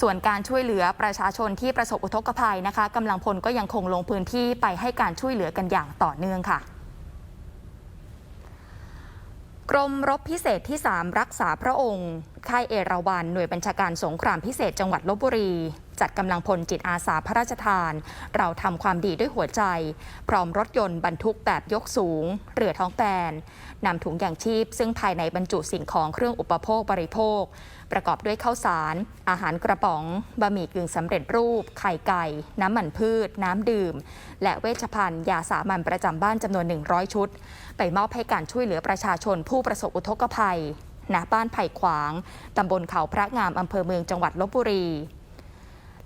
ส่วนการช่วยเหลือประชาชนที่ประสบอุทกภัยนะคะกำลังพลก็ยังคงลงพื้นที่ไปให้การช่วยเหลือกันอย่างต่อเนื่องค่ะกรมรบพิเศษที่ 3 รักษาพระองค์ ค่ายเอราวันหน่วยบัญชาการสงครามพิเศษจังหวัดลบบุรี จัดกำลังพลจิตอาสาพระราชทาน เราทำความดีด้วยหัวใจ พร้อมรถยนต์บรรทุกแบบยกสูง เรือท้องแบนนำถุงยางชีพ ซึ่งภายในบรรจุสิ่งของเครื่องอุปโภคบริโภค ประกอบด้วยข้าวสาร อาหารกระป๋องบะหมี่กึ่งสำเร็จรูป ไข่ไก่ น้ำมันพืช น้ำดื่ม และเวชภัณฑ์ยาสามัญประจำบ้านจำนวน 100 ชุด ไปมอบให้การช่วยเหลือประชาชนผู้ประสบอุทกภัย ณบ้านไผ่ขวาง ตำบลเขาพระงามอำเภอเมืองจังหวัดลบบุรี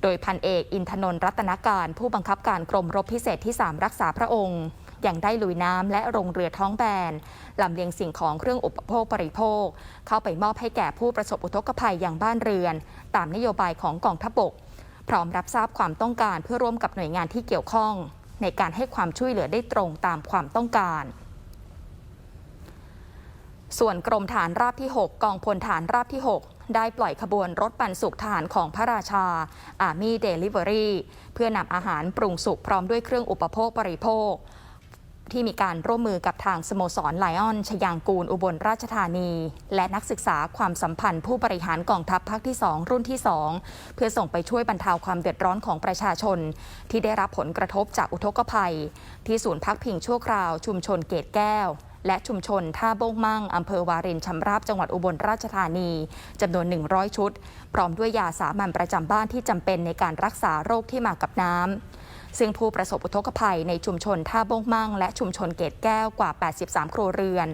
โดยพันเอกอินทนนท์รัตนการผู้บังคับการกรมรบพิเศษที่ 3 รักษาพระองค์ยังได้ลุยน้ำและลงเรือท้องแบนลำเลียงสิ่งของเครื่องอุปโภคบริโภค เข้าไปมอบให้แก่ผู้ประสบอุทกภัยอย่างบ้านเรือน ตามนโยบายของกองทัพบก พร้อมรับทราบความต้องการเพื่อร่วมกับหน่วยงานที่เกี่ยวข้อง ในการให้ความช่วยเหลือได้ตรงตามความต้องการ ส่วนกรมฐานราบที่ 6 กองพลฐานราบที่ 6 ได้ปล่อยขบวนรถปันสุขทหารของพระราชา อาร์มี่เดลิเวอรี่เพื่อนำอาหารปรุงสุกพร้อมด้วยเครื่องอุปโภคบริโภค ที่มีการร่วมมือกับทางสโมสรไลออน ชยางกูลอุบลราชธานี และนักศึกษาความสัมพันธ์ผู้บริหารกองทัพภาคที่ 2 รุ่นที่ 2 เพื่อส่งไปช่วยบรรเทาความเดือดร้อนของประชาชน ที่ได้รับผลกระทบจากอุทกภัย ที่ศูนย์พักพิงชั่วคราวชุมชนเกตแก้ว และชุมชนท่าโบงมั่งอำเภอวารินชำราบจังหวัดอุบลราชธานีจำนวน 100 ชุด พร้อมด้วยยาสามัญประจำบ้านที่จำเป็นในการรักษาโรคที่มากับน้ำซึ่งผู้ประสบอุทกภัยในชุมชนท่าโบงมั่ง และชุมชนเกตแก้วกว่า 83 ครัวเรือน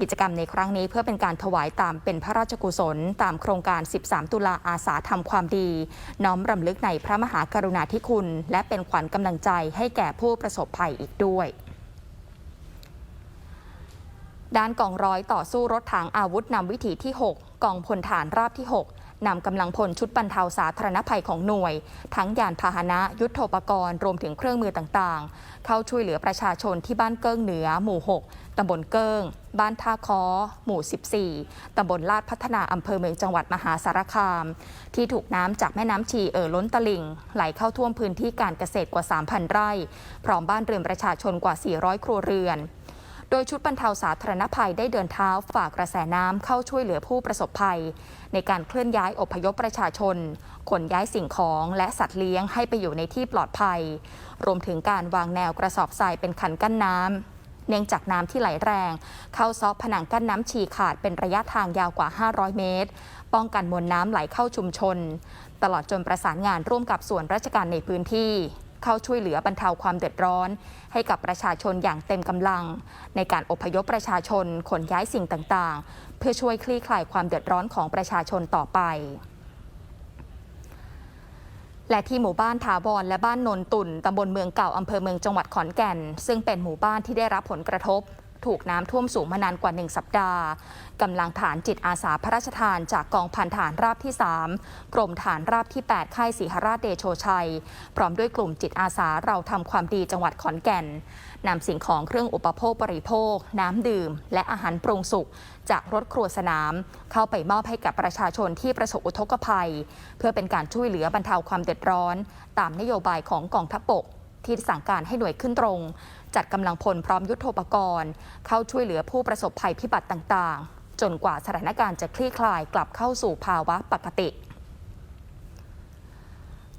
กิจกรรมในครั้งนี้เพื่อเป็นการถวายตามเป็นพระราชกุศล ตามโครงการ 13 ตุลาอาสาทำความดี น้อมรำลึกในพระมหากรุณาธิคุณ และเป็นขวัญกำลังใจให้แก่ผู้ประสบภัยอีกด้วย ด้านกองร้อยต่อสู้รถถังอาวุธนำวิถีที่ 6 กองพลฐานราบที่ 6นำกำลังพลชุดบรรเทาสาธารณภัยของหน่วย ทั้งยานพาหนะยุทโธปกรณ์ รวมถึงเครื่องมือต่างๆ เข้าช่วยเหลือประชาชนที่บ้านเกิ้งเหนือ หมู่ 6ตำบลเกิ้ง บ้านท่าคอหมู่ 14ตำบลลาดพัฒนาอำเภอเมืองจังหวัดมหาสารคาม ที่ถูกน้ำจากแม่น้ำชีเอ่อล้นตลิ่ง ไหลเข้าท่วมพื้นที่การเกษตรกว่า 3,000 ไร่ พร้อมบ้านเรือนประชาชนกว่า 400 ครัวเรือน โดยชุดบรรเทาสาธารณภัยได้เดินเท้าฝ่ากระแสน้ำเข้าช่วยเหลือผู้ประสบภัย ในการเคลื่อนย้ายอพยพประชาชน ขนย้ายสิ่งของและสัตว์เลี้ยงให้ไปอยู่ในที่ปลอดภัย รวมถึงการวางแนวกระสอบทรายเป็นคันกั้นน้ำเนื่องจากน้ำที่ไหลแรง เข้าซอกผนังกั้นน้ำฉีขาดเป็นระยะทางยาวกว่า 500 เมตร ป้องกันมวลน้ำไหลเข้าชุมชน ตลอดจนประสานงานร่วมกับส่วนราชการในพื้นที่ เข้าช่วยเหลือบรรเทาความเดือดร้อน ให้กับประชาชนอย่างเต็มกำลัง ในการอพยพประชาชนขนย้ายสิ่งต่างๆ เพื่อช่วยคลี่คลายความเดือดร้อนของประชาชนต่อไปและที่หมู่บ้านถาวรและบ้านนนตุ่นตำบลเมืองเก่าอำเภอเมืองจังหวัดขอนแก่น ซึ่งเป็นหมู่บ้านที่ได้รับผลกระทบ ถูกน้ำท่วมสูงมานานกว่า 1 สัปดาห์กำลังฐานจิตอาสาพระราชทานจากกองพันฐานราบที่ 3 กรมฐานราบที่ 8 ค่ายศรีหราชเดโชชัย พร้อมด้วยกลุ่มจิตอาสาเราทำความดีจังหวัดขอนแก่นนำสิ่งของเครื่องอุปโภคบริโภค น้ำดื่ม และอาหารปรุงสุกจากรถครัวสนาม เข้าไปมอบให้กับประชาชนที่ประสบอุทกภัย เพื่อเป็นการช่วยเหลือบรรเทาความเดือดร้อน ตามนโยบายของกองทัพบกที่สั่งการให้หน่วยขึ้นตรง จัดกำลังพลพร้อมยุทโธปกรณ์ เข้าช่วยเหลือผู้ประสบภัยพิบัติต่างๆ จนกว่าสถานการณ์จะคลี่คลายกลับเข้าสู่ภาวะปกติ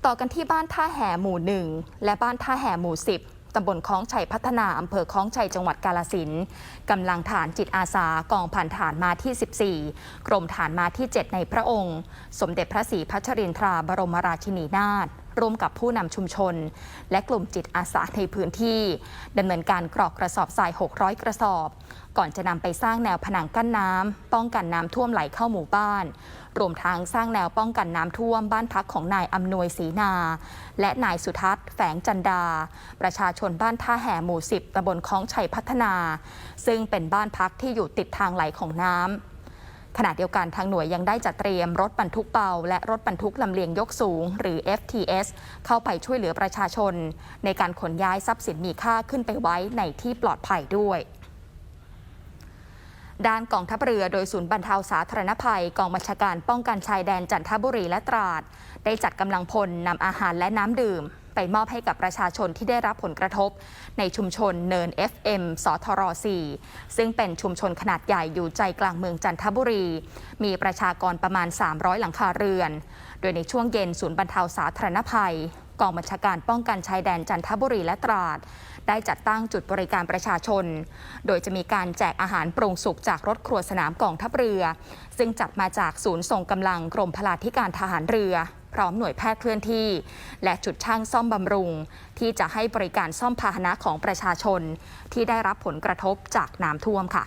ต่อกันที่บ้านท่าแห่หมู่หนึ่งและบ้านท่าแห่หมู่สิบตำบลคลองชัยพัฒนาอำเภอคลองชัยจังหวัดกาลสินกำลังฐานจิตอาสากองพันฐานมาที่ 14 กรมฐานมาที่ 7 ในพระองค์ สมเด็จพระศรีพัชรินทราบรมราชินีนาถ ร่วมกับผู้นำชุมชน และกลุ่มจิตอาสาในพื้นที่ดำเนินการกรอกกระสอบทราย 600 กระสอบ ก่อนจะนำไปสร้างแนวผนังกั้นน้ำป้องกันน้ำท่วมไหลเข้าหมู่บ้าน รวมทั้งสร้างแนวป้องกันน้ำท่วมบ้านพักของนายอำนวยศรีนา และนายสุทัศน์แฝงจันดา ประชาชนบ้านท่าแห่หมู่ 10ตำบลคลองชัยพัฒนา ซึ่งเป็นบ้านพักที่อยู่ติดทางไหลของน้ำ ขณะเดียวกันทางหน่วยยังได้จัดเตรียมรถบรรทุกเบา และรถบรรทุกลำเลียงยกสูง หรือ FTS เข้าไปช่วยเหลือประชาชน ในการขนย้ายทรัพย์สินมีค่าขึ้นไปไว้ในที่ปลอดภัยด้วยด้านกองทัพเรือโดยศูนย์บรรเทาสาธารณภัย กองบัญชาการป้องกันชายแดนจันทบุรีและตราด ได้จัดกำลังพลนำอาหารและน้ำดื่ม ไปมอบให้กับประชาชนที่ได้รับผลกระทบ ในชุมชนเนิน FM สทร4ซึ่งเป็นชุมชนขนาดใหญ่อยู่ใจกลางเมืองจันทบุรี มีประชากรประมาณ 300 หลังคาเรือน โดยในช่วงเย็นศูนย์บรรเทาสาธารณภัย กองบัญชาการป้องกันชายแดนจันทบุรีและตราดได้จัดตั้งจุดบริการประชาชน โดยจะมีการแจกอาหารปรุงสุกจากรถครัวสนามกองทัพเรือ ซึ่งจัดมาจากศูนย์ส่งกำลังกรมพลาธิการทหารเรือ พร้อมหน่วยแพทย์เคลื่อนที่ และจุดช่างซ่อมบำรุง ที่จะให้บริการซ่อมพาหนะของประชาชน ที่ได้รับผลกระทบจากน้ำท่วมค่ะ